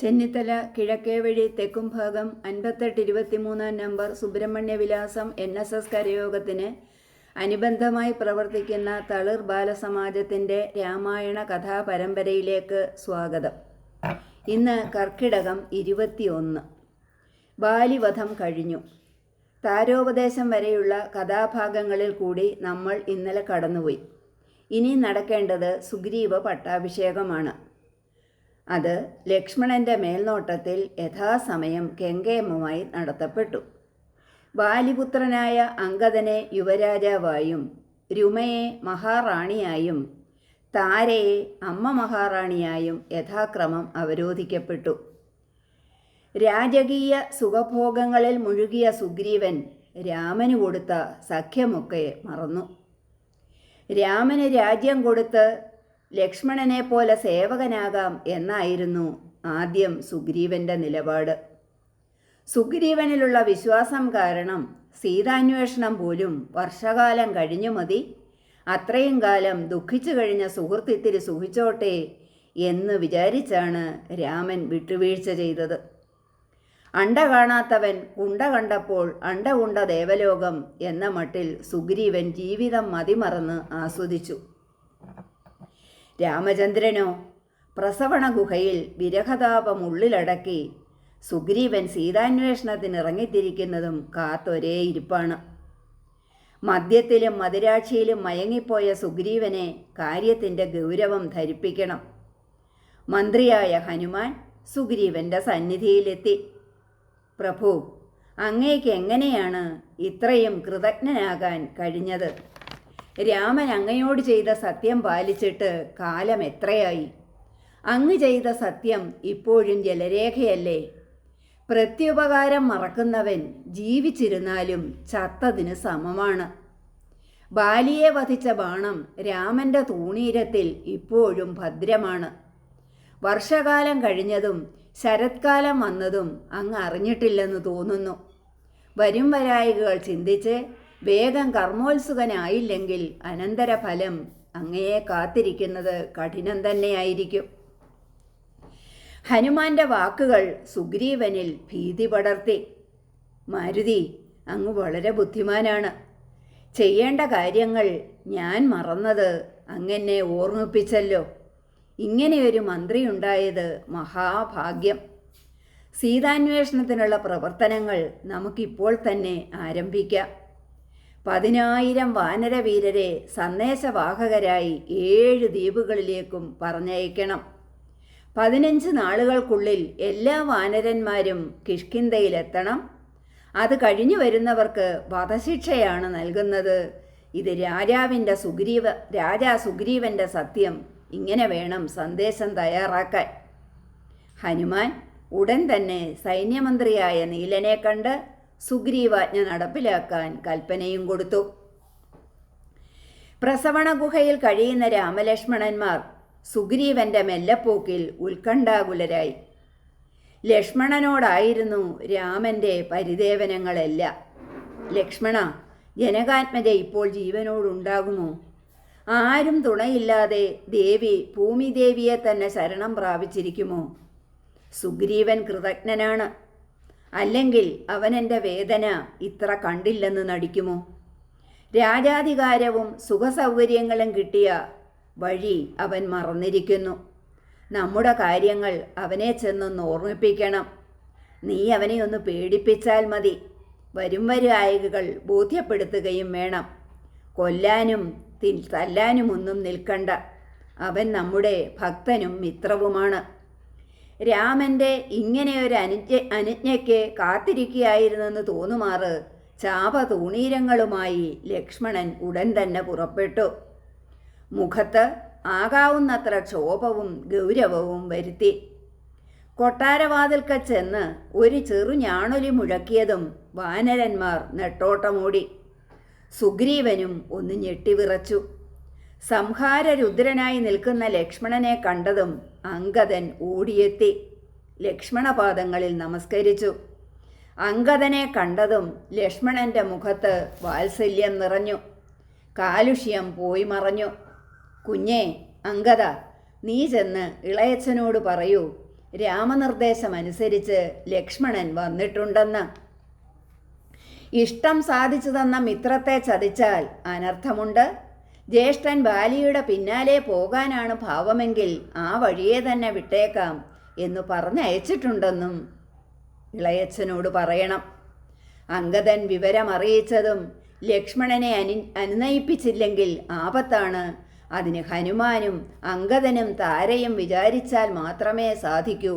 ചെന്നിത്തല കിഴക്കേ വഴി തെക്കും ഭാഗം അൻപത്തെട്ട് ഇരുപത്തിമൂന്നാം നമ്പർ സുബ്രഹ്മണ്യ വിലാസം എൻ എസ് എസ് കരയോഗത്തിന് അനുബന്ധമായി പ്രവർത്തിക്കുന്ന തളിർ ബാലസമാജത്തിന്റെ രാമായണ കഥാപരമ്പരയിലേക്ക് സ്വാഗതം. ഇന്ന് കർക്കിടകം ഇരുപത്തിയൊന്ന്. ബാലിവധം കഴിഞ്ഞു. താരോപദേശം വരെയുള്ള കഥാഭാഗങ്ങളിൽ കൂടി നമ്മൾ ഇന്നലെ കടന്നുപോയി. ഇനി നടക്കേണ്ടത് സുഗ്രീവ പട്ടാഭിഷേകമാണ്. അത് ലക്ഷ്മണന്റെ മേൽനോട്ടത്തിൽ യഥാസമയം കെങ്കേമമായി നടത്തപ്പെട്ടു. ബാലിപുത്രനായ അങ്കദനെ യുവരാജാവായും രുമയെ മഹാറാണിയായും താരയെ അമ്മ മഹാറാണിയായും യഥാക്രമം അവരോധിക്കപ്പെട്ടു. രാജകീയ സുഖഭോഗങ്ങളിൽ മുഴുകിയ സുഗ്രീവൻ രാമന് കൊടുത്ത സഖ്യമൊക്കെ മറന്നു. രാമന് രാജ്യം കൊടുത്ത് ലക്ഷ്മണനെ പോലെ സേവകനാകാം എന്നായിരുന്നു ആദ്യം സുഗ്രീവന്റെ നിലപാട്. സുഗ്രീവനിലുള്ള വിശ്വാസം കാരണം സീതാന്വേഷണം പോലും വർഷകാലം കഴിഞ്ഞു മതി. അത്രയും കാലം ദുഃഖിച്ചു കഴിഞ്ഞ സുഹൃത്തിത്തിരി സുഖിച്ചോട്ടെ എന്ന് വിചാരിച്ചാണ് രാമൻ വിട്ടുവീഴ്ച ചെയ്തത്. അണ്ട കാണാത്തവൻ ഉണ്ട കണ്ടപ്പോൾ അണ്ട ഉണ്ട ദേവലോകം എന്ന മട്ടിൽ സുഗ്രീവൻ ജീവിതം മതിമറന്ന് ആസ്വദിച്ചു. രാമചന്ദ്രനോ? പ്രസവണ ഗുഹയിൽ വിരഹതാപം ഉള്ളിലടക്കി സുഗ്രീവൻ സീതാന്വേഷണത്തിന് ഇറങ്ങിത്തിരിക്കുന്നതും കാത്തൊരേ ഇരിപ്പാണ്. മദ്യത്തിലും മധുരാക്ഷിയിലും മയങ്ങിപ്പോയ സുഗ്രീവനെ കാര്യത്തിന്റെ ഗൗരവം ധരിപ്പിക്കണം. മന്ത്രിയായ ഹനുമാൻ സുഗ്രീവന്റെ സന്നിധിയിലെത്തി. പ്രഭു അങ്ങേക്ക് എങ്ങനെയാണ് ഇത്രയും കൃതജ്ഞനാകാൻ കഴിഞ്ഞത്? രാമൻ അങ്ങയോട് ചെയ്ത സത്യം പാലിച്ചിട്ട് കാലം എത്രയായി? അങ്ങ് ചെയ്ത സത്യം ഇപ്പോഴും ജലരേഖയല്ലേ? പ്രത്യുപകാരം മറക്കുന്നവൻ ജീവിച്ചിരുന്നാലും ചത്തതിന് സമമാണ്. ബാലിയെ വധിച്ച ബാണം രാമന്റെ തൂണീരത്തിൽ ഇപ്പോഴും ഭദ്രമാണ്. വർഷകാലം കഴിഞ്ഞതും ശരത്കാലം വന്നതും അങ്ങ് അറിഞ്ഞിട്ടില്ലെന്ന് തോന്നുന്നു. വരും വരായികൾ ചിന്തിച്ച് വേഗം കർമ്മോത്സുകനായില്ലെങ്കിൽ അനന്തരഫലം അങ്ങയെ കാത്തിരിക്കുന്നത് കഠിനം തന്നെയായിരിക്കും. ഹനുമാന്റെ വാക്കുകൾ സുഗ്രീവനിൽ ഭീതി പടർത്തി. മാരുതി അങ്ങ് വളരെ ബുദ്ധിമാനാണ്. ചെയ്യേണ്ട കാര്യങ്ങൾ ഞാൻ മറന്നത് അങ്ങനെ ഓർമ്മിപ്പിച്ചല്ലോ. ഇങ്ങനെയൊരു മന്ത്രി ഉണ്ടായത് മഹാഭാഗ്യം. സീതാന്വേഷണത്തിനുള്ള പ്രവർത്തനങ്ങൾ നമുക്കിപ്പോൾ തന്നെ ആരംഭിക്കാം. പതിനായിരം വാനരവീരരെ സന്ദേശവാഹകരായി ഏഴ് ദ്വീപുകളിലേക്കും പറഞ്ഞയക്കണം. പതിനഞ്ച് നാളുകൾക്കുള്ളിൽ എല്ലാ വാനരന്മാരും കിഷ്കിന്തയിലെത്തണം അത് കഴിഞ്ഞു വരുന്നവർക്ക് വധശിക്ഷയാണ് നൽകുന്നത്. ഇത് രാജാവിന്റെ സുഗ്രീവ രാജാ സുഗ്രീവന്റെ സത്യം. ഇങ്ങനെ വേണം സന്ദേശം തയ്യാറാക്കാൻ. ഹനുമാൻ ഉടൻ തന്നെ സൈന്യമന്ത്രിയായ നീലനെ കണ്ട് സുഗ്രീവാജ്ഞ നടപ്പിലാക്കാൻ കൽപ്പനയും കൊടുത്തു. പ്രസവണ ഗുഹയിൽ കഴിയുന്ന രാമലക്ഷ്മണന്മാർ സുഗ്രീവന്റെ മെല്ലപ്പോക്കിൽ ഉത്കണ്ഠാകുലരായി. ലക്ഷ്മണനോടായിരുന്നു രാമന്റെ പരിദേവനങ്ങളെല്ലാം. ലക്ഷ്മണ ജനകാത്മജ ഇപ്പോൾ ജീവനോടുണ്ടാകുമോ? ആരും തുണയില്ലാതെ ദേവി ഭൂമിദേവിയെ തന്നെ ശരണം പ്രാപിച്ചിരിക്കുമോ? സുഗ്രീവൻ കൃതജ്ഞനാണ്. അല്ലെങ്കിൽ അവനെന്റെ വേദന ഇത്ര കണ്ടില്ലെന്ന് നടിക്കുമോ? രാജാധികാരവും സുഖസൗകര്യങ്ങളും കിട്ടിയ വഴി അവൻ മറന്നിരിക്കുന്നു. നമ്മുടെ കാര്യങ്ങൾ അവനെ ചെന്നൊന്ന് ഓർമ്മിപ്പിക്കണം. നീ അവനെ ഒന്ന് പേടിപ്പിച്ചാൽ മതി. വരും വരുവായകൾ ബോധ്യപ്പെടുത്തുകയും വേണം. കൊല്ലാനും തല്ലാനും തല്ലാനുമൊന്നും നിൽക്കണ്ട. അവൻ നമ്മുടെ ഭക്തനും മിത്രവുമാണ്. രാമന്റെ ഒരു അനുജ്ഞ അനുജ്ഞയ്ക്ക് കാത്തിരിക്കുകയായിരുന്നെന്ന് തോന്നുമാറ്. ചാപതൂണീരങ്ങളുമായി ലക്ഷ്മണൻ ഉടൻ തന്നെ പുറപ്പെട്ടു. മുഖത്ത് ആകാവുന്നത്ര ക്ഷോഭവും ഗൗരവവും വരുത്തി. കൊട്ടാരവാതിൽക്ക ചെന്ന് ഒരു ചെറു ഞാണൊലി മുഴക്കിയതും വാനരന്മാർ നെട്ടോട്ടമോടി. സുഗ്രീവനും ഒന്ന് ഞെട്ടിവിറച്ചു സംഹാരരുദ്രനായി നിൽക്കുന്ന ലക്ഷ്മണനെ കണ്ടതും അങ്കദൻ ഓടിയെത്തി ലക്ഷ്മണപാദങ്ങളിൽ നമസ്കരിച്ചു. അങ്കദനെ കണ്ടതും ലക്ഷ്മണന്റെ മുഖത്ത് വാത്സല്യം നിറഞ്ഞു. കാലുഷ്യം പോയി മറഞ്ഞു. കുഞ്ഞേ അങ്കദ നീ ചെന്ന് ഇളയച്ചനോട് പറയൂ. രാമനിർദ്ദേശമനുസരിച്ച് ലക്ഷ്മണൻ വന്നിട്ടുണ്ടെന്ന്. ഇഷ്ടം സാധിച്ചു തന്ന മിത്രത്തെ ചതിച്ചാൽ അനർത്ഥമുണ്ട്? ജ്യേഷ്ഠൻ ബാലിയുടെ പിന്നാലെ പോകാനാണ് ഭാവമെങ്കിൽ ആ വഴിയെ തന്നെ വിട്ടേക്കാം എന്ന് പറഞ്ഞയച്ചിട്ടുണ്ടെന്നും ഇളയച്ചനോട് പറയണം. അങ്കദൻ വിവരമറിയിച്ചതും ലക്ഷ്മണനെ അനു അനുനയിപ്പിച്ചില്ലെങ്കിൽ ആപത്താണ്. അതിന് ഹനുമാനും അങ്കദനും താരയും വിചാരിച്ചാൽ മാത്രമേ സാധിക്കൂ.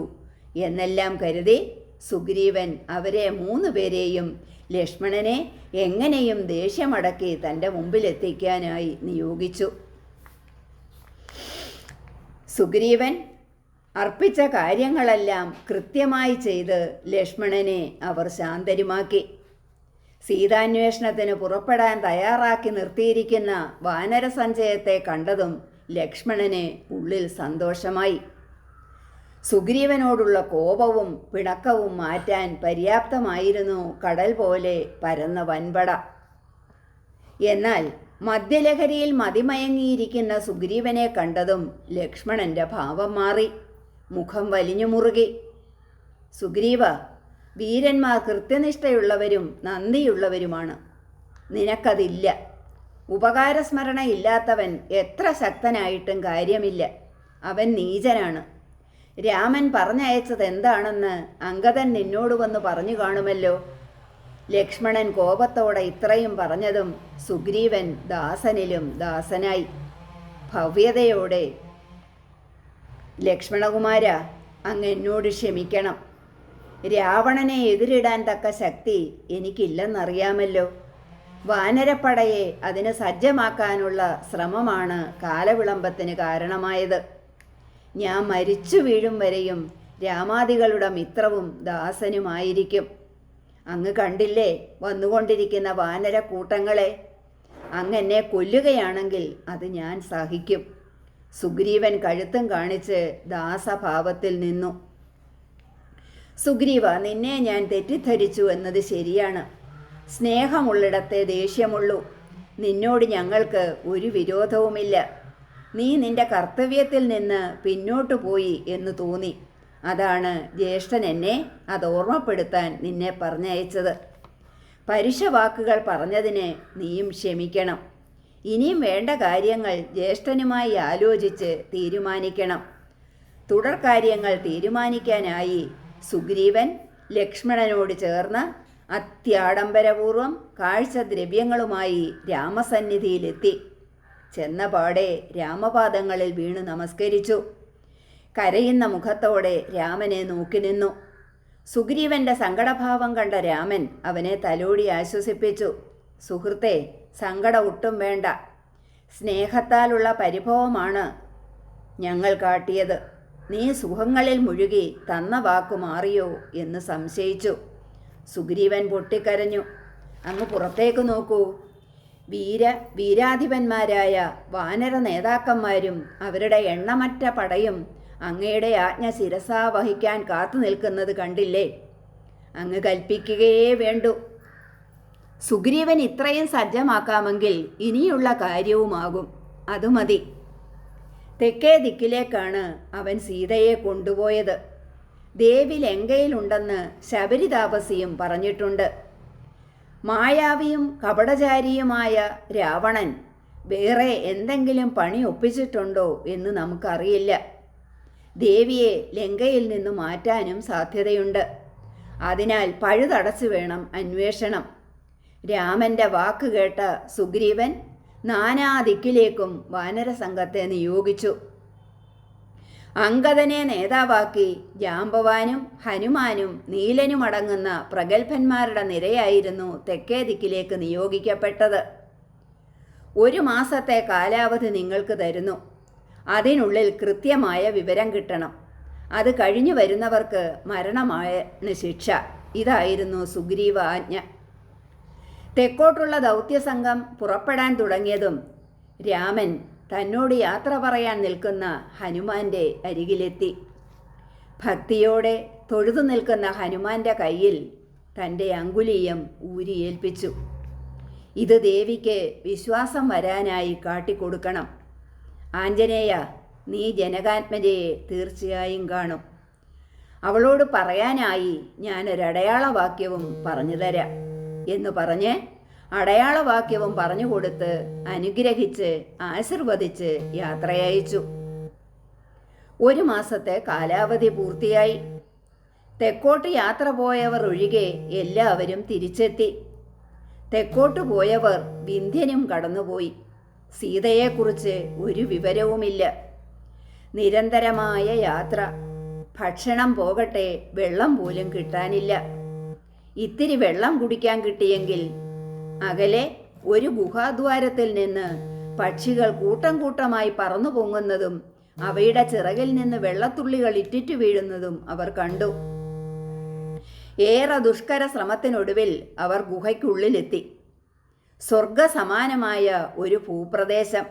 എന്നെല്ലാം കരുതി സുഗ്രീവൻ അവരെ മൂന്ന് പേരെയും ലക്ഷ്മണനെ എങ്ങനെയും ദേഷ്യമടക്കി തന്റെ മുമ്പിലെത്തിക്കാനായി നിയോഗിച്ചു. സുഗ്രീവൻ അർപ്പിച്ച കാര്യങ്ങളെല്ലാം കൃത്യമായി ചെയ്ത് ലക്ഷ്മണനെ അവർ ശാന്തരുമാക്കി. സീതാന്വേഷണത്തിന് പുറപ്പെടാൻ തയ്യാറാക്കി നിർത്തിയിരിക്കുന്ന വാനരസഞ്ചയത്തെ കണ്ടതും ലക്ഷ്മണന് ഉള്ളിൽ സന്തോഷമായി. സുഗ്രീവനോടുള്ള കോപവും പിണക്കവും മാറ്റാൻ പര്യാപ്തമായിരുന്നു കടൽ പോലെ പരന്ന വൻപട. എന്നാൽ മദ്യലഹരിയിൽ മതിമയങ്ങിയിരിക്കുന്ന സുഗ്രീവനെ കണ്ടതും ലക്ഷ്മണന്റെ ഭാവം മാറി. മുഖം വലിഞ്ഞു മുറുകി. സുഗ്രീവ വീരന്മാർ കൃത്യനിഷ്ഠയുള്ളവരും നന്ദിയുള്ളവരുമാണ്. നിനക്കതില്ല. ഉപകാരസ്മരണ ഇല്ലാത്തവൻ എത്ര ശക്തനായിട്ടും കാര്യമില്ല. അവൻ നീചനാണ്. രാമൻ പറഞ്ഞയച്ചത് എന്താണെന്ന് അങ്കദൻ നിന്നോട് വന്ന് പറഞ്ഞു കാണുമല്ലോ. ലക്ഷ്മണൻ കോപത്തോടെ ഇത്രയും പറഞ്ഞതും സുഗ്രീവൻ ദാസനിലും ദാസനായി. ഭവ്യതയോടെ ലക്ഷ്മണകുമാര അങ്ങ് എന്നോട് ക്ഷമിക്കണം. രാവണനെ എതിരിടാൻ തക്ക ശക്തി എനിക്കില്ലെന്നറിയാമല്ലോ. വാനരപ്പടയെ അതിന് സജ്ജമാക്കാനുള്ള ശ്രമമാണ് കാലവിളംബത്തിന് കാരണമായത്. ഞാൻ മരിച്ചു വീഴും വരെയും രാമാദികളുടെ മിത്രവും ദാസനുമായിരിക്കും. അങ്ങ് കണ്ടില്ലേ വന്നുകൊണ്ടിരിക്കുന്ന വാനര കൂട്ടങ്ങളെ? അങ്ങ് എന്നെ കൊല്ലുകയാണെങ്കിൽ അത് ഞാൻ സഹിക്കും. സുഗ്രീവൻ കഴുത്തും കാണിച്ച് ദാസഭാവത്തിൽ നിന്നു. സുഗ്രീവ നിന്നെ ഞാൻ തെറ്റിദ്ധരിച്ചു എന്നത് ശരിയാണ്. സ്നേഹമുള്ളിടത്തെ ദേഷ്യമുള്ളൂ. നിന്നോട് ഞങ്ങൾക്ക് ഒരു വിരോധവുമില്ല. നീ നിന്റെ കർത്തവ്യത്തിൽ നിന്ന് പിന്നോട്ടു പോയി എന്ന് തോന്നി. അതാണ് ജ്യേഷ്ഠൻ എന്നെ അത് ഓർമ്മപ്പെടുത്താൻ നിന്നെ പറഞ്ഞയച്ചത്. പരുഷവാക്കുകൾ പറഞ്ഞതിന് നീയും ക്ഷമിക്കണം. ഇനിയും വേണ്ട കാര്യങ്ങൾ ജ്യേഷ്ഠനുമായി ആലോചിച്ച് തീരുമാനിക്കണം. തുടർ കാര്യങ്ങൾ തീരുമാനിക്കാനായി സുഗ്രീവൻ ലക്ഷ്മണനോട് ചേർന്ന് അത്യാഡംബരപൂർവം കാഴ്ചദ്രവ്യങ്ങളുമായി രാമസന്നിധിയിലെത്തി. ചെന്നപാടെ രാമപാദങ്ങളിൽ വീണു നമസ്കരിച്ചു. കരയുന്ന മുഖത്തോടെ രാമനെ നോക്കി നിന്നു. സുഗ്രീവന്റെ സങ്കടഭാവം കണ്ട രാമൻ അവനെ തലോടി ആശ്വസിപ്പിച്ചു. സുഹൃത്തെ സങ്കടം ഒട്ടും വേണ്ട. സ്നേഹത്താലുള്ള പരിഭവമാണ് ഞങ്ങൾ കാട്ടിയത്. നീ സുഖങ്ങളിൽ മുഴുകി തന്ന വാക്കു മാറിയോ? എന്ന് സംശയിച്ചു. സുഗ്രീവൻ പൊട്ടിക്കരഞ്ഞു. അങ്ങ് പുറത്തേക്ക് നോക്കൂ. വീര വീരാധിപന്മാരായ വാനര നേതാക്കന്മാരും അവരുടെ എണ്ണമറ്റ പടയും അങ്ങയുടെ ആജ്ഞ ശിരസാ വഹിക്കാൻ കാത്തു നിൽക്കുന്നത് കണ്ടില്ലേ? അങ്ങ് കൽപ്പിക്കുകയേ വേണ്ടു. സുഗ്രീവൻ ഇത്രയും സജ്ജമാക്കാമെങ്കിൽ ഇനിയുള്ള കാര്യവുമാകും. അത് മതി. തെക്കേ ദിക്കിലേക്കാണ് അവൻ സീതയെ കൊണ്ടുപോയത്. ദേവി ലങ്കയിലുണ്ടെന്ന് ശബരിതാപസിയും പറഞ്ഞിട്ടുണ്ട്. മായാവിയും കപടചാരിയുമായ രാവണൻ വേറെ എന്തെങ്കിലും പണി ഒപ്പിച്ചിട്ടുണ്ടോ എന്ന് നമുക്കറിയില്ല. ദേവിയെ ലങ്കയിൽ നിന്ന് മാറ്റാനും സാധ്യതയുണ്ട്. അതിനാൽ പഴുതടച്ചു വേണം അന്വേഷണം. രാമന്റെ വാക്ക് കേട്ട സുഗ്രീവൻ നാനാ ദിക്കിലേക്കും വാനരസംഘത്തെ നിയോഗിച്ചു. അങ്കദനെ നേതാവാക്കി ജാമ്പവാനും ഹനുമാനും നീലനും അടങ്ങുന്ന പ്രഗത്ഭന്മാരുടെ നിരയായിരുന്നു തെക്കേ ദിക്കിലേക്ക് നിയോഗിക്കപ്പെട്ടത്. ഒരു മാസത്തെ കാലാവധി നിങ്ങൾക്ക് തരുന്നു. അതിനുള്ളിൽ കൃത്യമായ വിവരം കിട്ടണം. അത് കഴിഞ്ഞു വരുന്നവർക്ക് മരണമാണ് ശിക്ഷ. ഇതായിരുന്നു സുഗ്രീവ ആജ്ഞ. തെക്കോട്ടുള്ള ദൗത്യസംഘം പുറപ്പെടാൻ തുടങ്ങിയതും രാമൻ തന്നോട് യാത്ര പറയാൻ നിൽക്കുന്ന ഹനുമാന്റെ അരികിലെത്തി. ഭക്തിയോടെ തൊഴുതു നിൽക്കുന്ന ഹനുമാന്റെ കയ്യിൽ തന്റെ അങ്കുലീയം ഊരിയേൽപ്പിച്ചു. ഇത് ദേവിക്ക് വിശ്വാസം വരാനായി കാട്ടിക്കൊടുക്കണം. ആഞ്ജനേയ നീ ജനകാത്മജയെ തീർച്ചയായും കാണും. അവളോട് പറയാനായി ഞാനൊരടയാളവാക്യവും പറഞ്ഞു തരാം. എന്ന് പറഞ്ഞ് അടയാളവാക്യവും പറഞ്ഞു കൊടുത്ത് അനുഗ്രഹിച്ച് ആശീർവദിച്ച് യാത്രയയച്ചു. ഒരു മാസത്തെ കാലാവധി പൂർത്തിയായി. തെക്കോട്ട് യാത്ര പോയവർ ഒഴികെ എല്ലാവരും തിരിച്ചെത്തി. തെക്കോട്ട് പോയവർ വിന്ധ്യനും കടന്നുപോയി. സീതയെക്കുറിച്ച് ഒരു വിവരവുമില്ല. നിരന്തരമായ യാത്ര. ഭക്ഷണം പോകട്ടെ വെള്ളം പോലും കിട്ടാനില്ല. ഇത്തിരി വെള്ളം കുടിക്കാൻ കിട്ടിയെങ്കിൽ അകലെ ഒരു ഗുഹാദ്വാരത്തിൽ നിന്ന് പക്ഷികൾ കൂട്ടം കൂട്ടമായി പറന്നു പൊങ്ങുന്നതും അവയുടെ ചിറകിൽ നിന്ന് വെള്ളത്തുള്ളികൾ ഇറ്റിറ്റു വീഴുന്നതും അവർ കണ്ടു. ഏറെ ദുഷ്കര ശ്രമത്തിനൊടുവിൽ അവർ ഗുഹയ്ക്കുള്ളിലെത്തി. സ്വർഗസമാനമായ ഒരു ഭൂപ്രദേശം.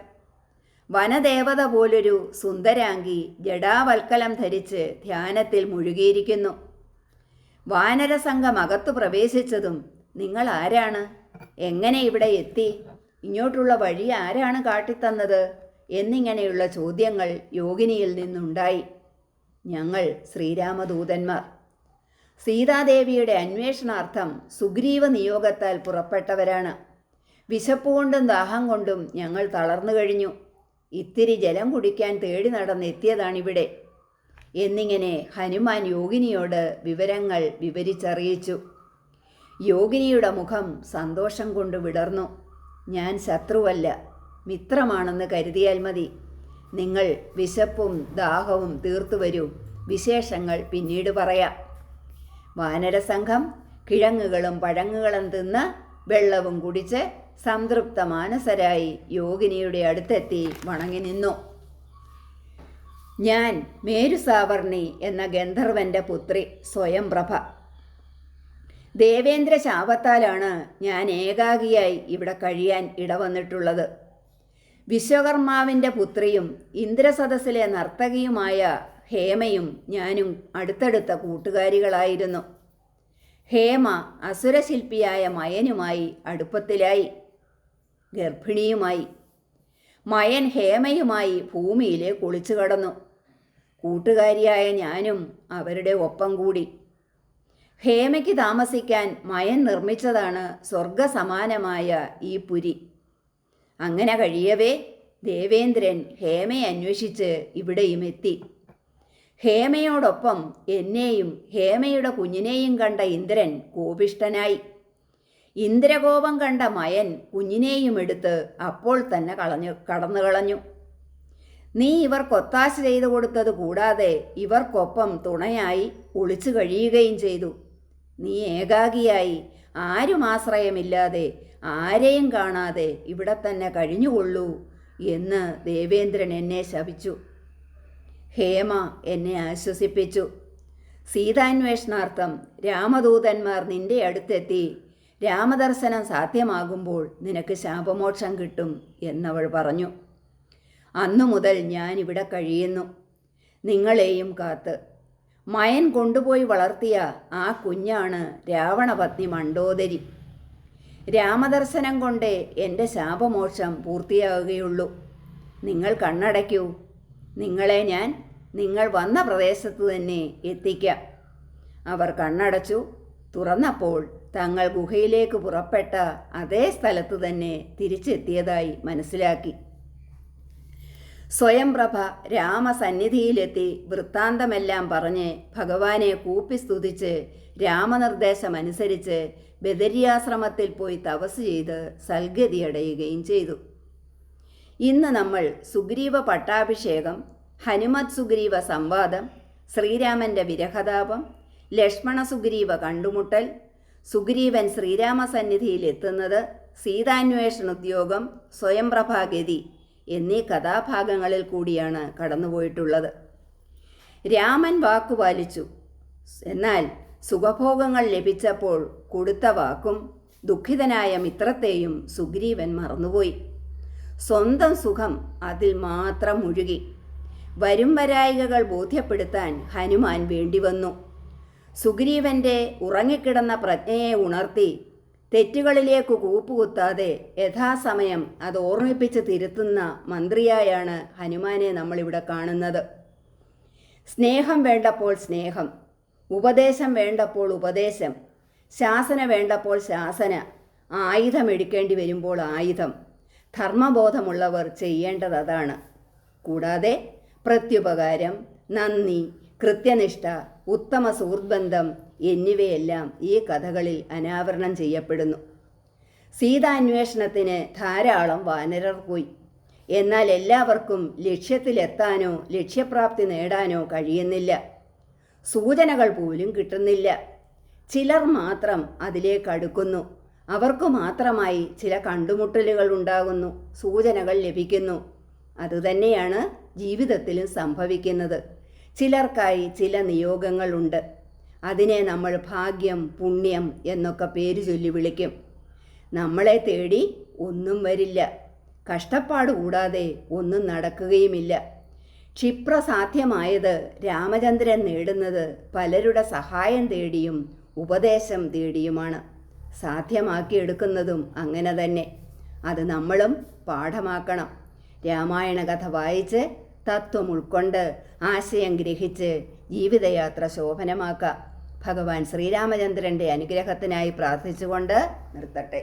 വനദേവത പോലൊരു സുന്ദരാംഗി ജഡാവൽക്കലം ധരിച്ച് ധ്യാനത്തിൽ മുഴുകിയിരിക്കുന്നു. വാനരസംഘം അകത്തു പ്രവേശിച്ചതും നിങ്ങൾ ആരാണ്? എങ്ങനെ ഇവിടെ എത്തി? ഇങ്ങോട്ടുള്ള വഴി ആരാണ് കാട്ടിത്തന്നത്? എന്നിങ്ങനെയുള്ള ചോദ്യങ്ങൾ യോഗിനിയിൽ നിന്നുണ്ടായി. ഞങ്ങൾ ശ്രീരാമദൂതന്മാർ. സീതാദേവിയുടെ അന്വേഷണാർത്ഥം സുഗ്രീവ നിയോഗത്താൽ പുറപ്പെട്ടവരാണ്. വിശപ്പ് കൊണ്ടും ദാഹം കൊണ്ടും ഞങ്ങൾ തളർന്നു കഴിഞ്ഞു. ഇത്തിരി ജലം കുടിക്കാൻ തേടി നടന്നെത്തിയതാണിവിടെ. എന്നിങ്ങനെ ഹനുമാൻ യോഗിനിയോട് വിവരങ്ങൾ വിവരിച്ചറിയിച്ചു. യോഗിനിയുടെ മുഖം സന്തോഷം കൊണ്ട് വിടർന്നു ഞാൻ ശത്രുവല്ല മിത്രമാണെന്ന് കരുതിയാൽ മതി. നിങ്ങൾ വിശപ്പും ദാഹവും തീർത്തു വരൂ. വിശേഷങ്ങൾ പിന്നീട് പറയാം. വാനരസംഘം കിഴങ്ങുകളും പഴങ്ങുകളും തിന്ന് വെള്ളവും കുടിച്ച് സംതൃപ്ത മാനസരായി യോഗിനിയുടെ അടുത്തെത്തി വണങ്ങി നിന്നു. ഞാൻ മേരുസാവർണി എന്ന ഗന്ധർവന്റെ പുത്രി സ്വയംപ്രഭ. ദേവേന്ദ്ര ശാപത്താലാണ് ഞാൻ ഏകാഗിയായി ഇവിടെ കഴിയാൻ ഇടവന്നിട്ടുള്ളത്. വിശ്വകർമാവിന്റെ പുത്രിയും ഇന്ദ്രസദസ്സിലെ നർത്തകിയുമായ ഹേമയും ഞാനും അടുത്തടുത്ത കൂട്ടുകാരികളായിരുന്നു. ഹേമ അസുരശില്പിയായ മയനുമായി അടുപ്പത്തിലായി ഗർഭിണിയുമായി. മയൻ ഹേമയുമായി ഭൂമിയിലെ കുളിച്ചു കടന്നു കൂട്ടുകാരിയായ ഞാനും അവരുടെ ഒപ്പം കൂടി. ഹേമയ്ക്ക് താമസിക്കാൻ മയൻ നിർമ്മിച്ചതാണ് സ്വർഗസമാനമായ ഈ പുരി. അങ്ങനെ കഴിയവേ ദേവേന്ദ്രൻ ഹേമയെ അന്വേഷിച്ച് ഇവിടെയും എത്തി. ഹേമയോടൊപ്പം എന്നെയും ഹേമയുടെ കുഞ്ഞിനെയും കണ്ട ഇന്ദ്രൻ കോപിഷ്ടനായി ഇന്ദ്രകോപം കണ്ട മയൻ കുഞ്ഞിനെയും എടുത്ത് അപ്പോൾ തന്നെ കളഞ്ഞു കടന്നു കളഞ്ഞു. നീ ഇവർക്കൊത്താശ ചെയ്തു കൊടുത്തത് കൂടാതെ ഇവർക്കൊപ്പം തുണയായി ഒളിച്ചു കഴിയുകയും ചെയ്തു. നീ ഏകാഗിയായി. ആരും ആശ്രയമില്ലാതെ ആരെയും കാണാതെ ഇവിടെ തന്നെ കഴിഞ്ഞുകൊള്ളൂ എന്ന് ദേവേന്ദ്രൻ എന്നെ ശപിച്ചു. ഹേമ എന്നെ ആശ്വസിപ്പിച്ചു. സീതാന്വേഷണാർത്ഥം രാമദൂതന്മാർ നിന്റെ അടുത്തെത്തി. രാമദർശനം സാധ്യമാകുമ്പോൾ നിനക്ക് ശാപമോക്ഷം കിട്ടും എന്നവൾ പറഞ്ഞു. അന്നു മുതൽ ഞാൻ ഇവിടെ കഴിയുന്നു. നിങ്ങളെയും കാത്ത്. മയൻ കൊണ്ടുപോയി വളർത്തിയ ആ കുഞ്ഞാണ് രാവണപത്നി മണ്ടോദരി. രാമദർശനം കൊണ്ട് എന്റെ ശാപമോക്ഷം പൂർത്തിയാവുകയുള്ളൂ. നിങ്ങൾ കണ്ണടയ്ക്കൂ. നിങ്ങളെ ഞാൻ നിങ്ങൾ വന്ന പ്രദേശത്ത് തന്നെ എത്തിക്കാം. അവർ കണ്ണടച്ചു. തുറന്നപ്പോൾ തങ്ങൾ ഗുഹയിലേക്ക് പുറപ്പെട്ട അതേ സ്ഥലത്ത് തന്നെ തിരിച്ചെത്തിയതായി മനസ്സിലാക്കി. സ്വയംപ്രഭ രാമസന്നിധിയിലെത്തി വൃത്താന്തമെല്ലാം പറഞ്ഞ് ഭഗവാനെ കൂപ്പി സ്തുതിച്ച് രാമനിർദ്ദേശമനുസരിച്ച് ബദരിയാശ്രമത്തിൽ പോയി തപസ് ചെയ്ത് സൽഗതിയടയുകയും ചെയ്തു. ഇന്ന് നമ്മൾ സുഗ്രീവ പട്ടാഭിഷേകം ഹനുമത് സുഗ്രീവ സംവാദം ശ്രീരാമന്റെ വിരഹതാപം ലക്ഷ്മണ സുഗ്രീവ കണ്ടുമുട്ടൽ സുഗ്രീവൻ ശ്രീരാമസന്നിധിയിൽ എത്തുന്നത് സീതാന്വേഷണ ഉദ്യോഗം സ്വയംപ്രഭാഗതി എന്നീ കഥാഭാഗങ്ങളിൽ കൂടിയാണ് കടന്നുപോയിട്ടുള്ളത്. രാമൻ വാക്കുപാലിച്ചു എന്നാൽ സുഖഭോഗങ്ങൾ ലഭിച്ചപ്പോൾ കൊടുത്ത വാക്കും ദുഃഖിതനായ മിത്രത്തെയും സുഗ്രീവൻ മറന്നുപോയി. സ്വന്തം സുഖം അതിൽ മാത്രം മുഴുകി. വരും വരായികകൾ ബോധ്യപ്പെടുത്താൻ ഹനുമാൻ വേണ്ടിവന്നു സുഗ്രീവന്റെ ഉറങ്ങിക്കിടന്ന പ്രജ്ഞയെ ഉണർത്തി തെറ്റുകളിലേക്ക് കൂപ്പുകുത്താതെ യഥാസമയം അത് ഓർമ്മിപ്പിച്ച് തിരുത്തുന്ന മന്ത്രിയായാണ് ഹനുമാനെ നമ്മളിവിടെ കാണുന്നത്. സ്നേഹം വേണ്ടപ്പോൾ സ്നേഹം ഉപദേശം വേണ്ടപ്പോൾ ഉപദേശം ശാസന വേണ്ടപ്പോൾ ശാസന ആയുധം എടുക്കേണ്ടി വരുമ്പോൾ ആയുധം ധർമ്മബോധമുള്ളവർ ചെയ്യേണ്ടത് അതാണ്. കൂടാതെ പ്രത്യുപകാരം നന്ദി കൃത്യനിഷ്ഠ ഉത്തമ സുഹൃത്ബന്ധം എന്നിവയെല്ലാം ഈ കഥകളിൽ അനാവരണം ചെയ്യപ്പെടുന്നു. സീതാന്വേഷണത്തിന് ധാരാളം വാനരർ പോയി. എന്നാൽ എല്ലാവർക്കും ലക്ഷ്യത്തിലെത്താനോ ലക്ഷ്യപ്രാപ്തി നേടാനോ കഴിയുന്നില്ല. സൂചനകൾ പോലും കിട്ടുന്നില്ല. ചിലർ മാത്രം അതിലേക്ക് അടുക്കുന്നു. അവർക്ക് മാത്രമായി ചില കണ്ടുമുട്ടലുകൾ ഉണ്ടാകുന്നു സൂചനകൾ ലഭിക്കുന്നു. അതുതന്നെയാണ് ജീവിതത്തിലും സംഭവിക്കുന്നത്. ചിലർക്കായി ചില നിയോഗങ്ങളുണ്ട്. അതിനെ നമ്മൾ ഭാഗ്യം പുണ്യം എന്നൊക്കെ പേര് ചൊല്ലി വിളിക്കും. നമ്മളെ തേടി ഒന്നും വരില്ല. കഷ്ടപ്പാട് കൂടാതെ ഒന്നും നടക്കുകയുമില്ല. ക്ഷിപ്ര ക്ഷിപ്രസാധ്യമായത് രാമചന്ദ്രൻ നേടുന്നത് പലരുടെ സഹായം തേടിയും ഉപദേശം തേടിയുമാണ്. സാധ്യമാക്കിയെടുക്കുന്നതും അങ്ങനെ തന്നെ. അത് നമ്മളും പാഠമാക്കണം. രാമായണ കഥ വായിച്ച് തത്വം ഉൾക്കൊണ്ട് ആശയം ഗ്രഹിച്ച് ജീവിതയാത്ര ശോഭനമാക്കാം. ഭഗവാൻ ശ്രീരാമചന്ദ്രന്റെ അനുഗ്രഹത്തിനായി പ്രാർത്ഥിച്ചുകൊണ്ട് നിർത്തട്ടെ.